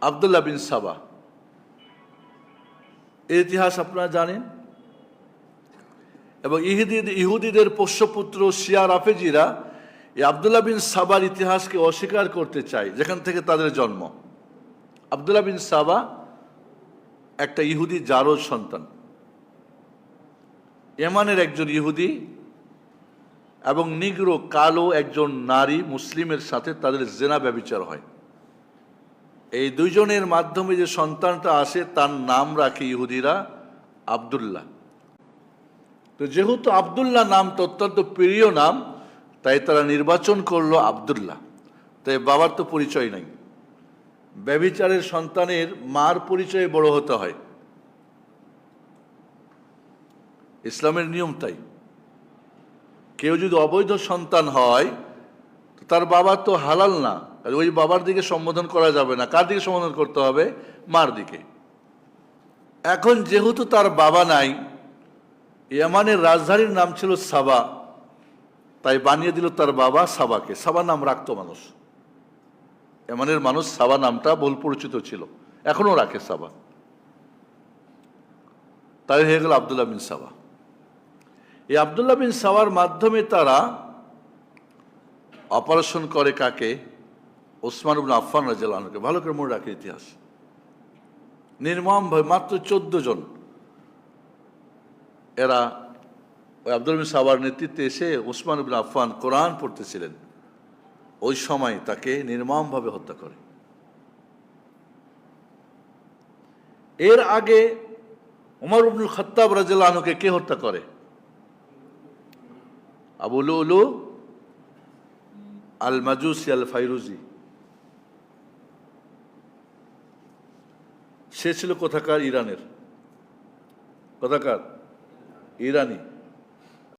আবদুল্লাহ বিন সাবা। এর ইতিহাস আপনারা জানেন? এবং ইহুদি ইহুদিদের পোষ্যপুত্র শিয়া রাফেজিরা এই আবদুল্লাহ বিন সাবার ইতিহাসকে অস্বীকার করতে চায়, যেখান থেকে তাদের জন্ম। আবদুল্লাহ বিন সাবা একটা ইহুদি জারজ সন্তান। এমানের একজন ইহুদি এবং নিগ্রো কালো একজন নারী মুসলিমের সাথে তাদের জেনা ব্যবিচার হয়। এই দুইজনের মাধ্যমে যে সন্তানটা আসে, তার নাম রাখে ইহুদিরা আবদুল্লাহ। তো যেহেতু আবদুল্লাহ নামটা অত্যন্ত প্রিয় নাম, তাই তারা নির্বাচন করল আবদুল্লাহ। তাই বাবার তো পরিচয় নাই। ব্যবিচারের সন্তানের মার পরিচয়ে বড় হতে হয়। ইসলামের নিয়ম তাই। কেউ যদি অবৈধ সন্তান হয় তার বাবা তো হালাল না ওই বাবার দিকে সম্বোধন করা যাবে না। কার দিকে সম্বোধন করতে হবে? মার দিকে। এখন যেহেতু তার বাবা নাই, ইয়ামানের রাজধানীর নাম ছিল সাবা, তাই বানিয়ে দিল তার বাবা সাবাকে। সাবা নাম রাখতো মানুষ। এমানের মানুষ সাবা নামটা বহুল পরিচিত ছিল। এখনও রাখে সাবা। তাই হয়ে গেল আবদুল্লাহ বিন সাবা। এই আবদুল্লাহ বিন সাওয়ার মাধ্যমে তারা অপারেশন করে কাকে? ওসমান উবিন আফফান রাজালকে ভালো করে মনে রাখে ইতিহাস। নির্মম ভাবে মাত্র চোদ্দ জন। এরা ওই আব্দুল সাওয়ার নেতৃত্বে এসে ওসমান উবিন আফান কোরআন পড়তেছিলেন। ওই সময় তাকে নির্মমভাবে হত্যা করে। এর আগে উমর উবনুল খত্তাব রাজালকে কে হত্যা করে? আবু লুলু আল মাজুসি আল ফাইরুজি সে ছিল কোথাকার ইরানের? কোথাকার? ইরানি।